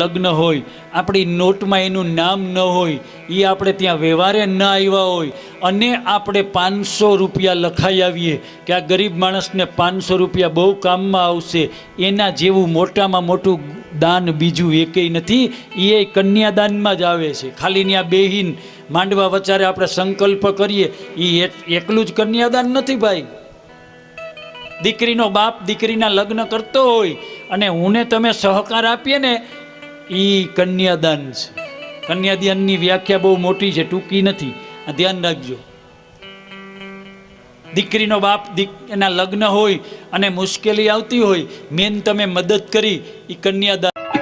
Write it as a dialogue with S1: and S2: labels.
S1: લગ્ન હોય, આપણી નોટમાં એનું નામ ન હોય, એ આપણે ત્યાં વ્યવહારે ન આવ્યા હોય, અને આપણે પાંચસો રૂપિયા લખાઈ આવીએ કે આ ગરીબ માણસને પાંચસો રૂપિયા બહુ કામમાં આવશે, એના જેવું મોટામાં મોટું દાન બીજું એકેય નથી, એ કન્યાદાનમાં જ આવે છે. ખાલી ત્યાં બેહીન માંડવા વચારે આપણે સંકલ્પ કરીએ, એ એકલું જ કન્યાદાન નથી ભાઈ. દીકરીનો બાપ દીકરીના લગ્ન કરતો હોય, અને હું તમે સહકાર આપીએ ને એ કન્યાદાન છે. કન્યાદાનની વ્યાખ્યા બહુ મોટી છે, ટૂંકી નથી. ધ્યાન રાખજો. દીકરીનો બાપ એના લગ્ન હોય અને મુશ્કેલી આવતી હોય, મેન તમે મદદ કરી એ કન્યાદાન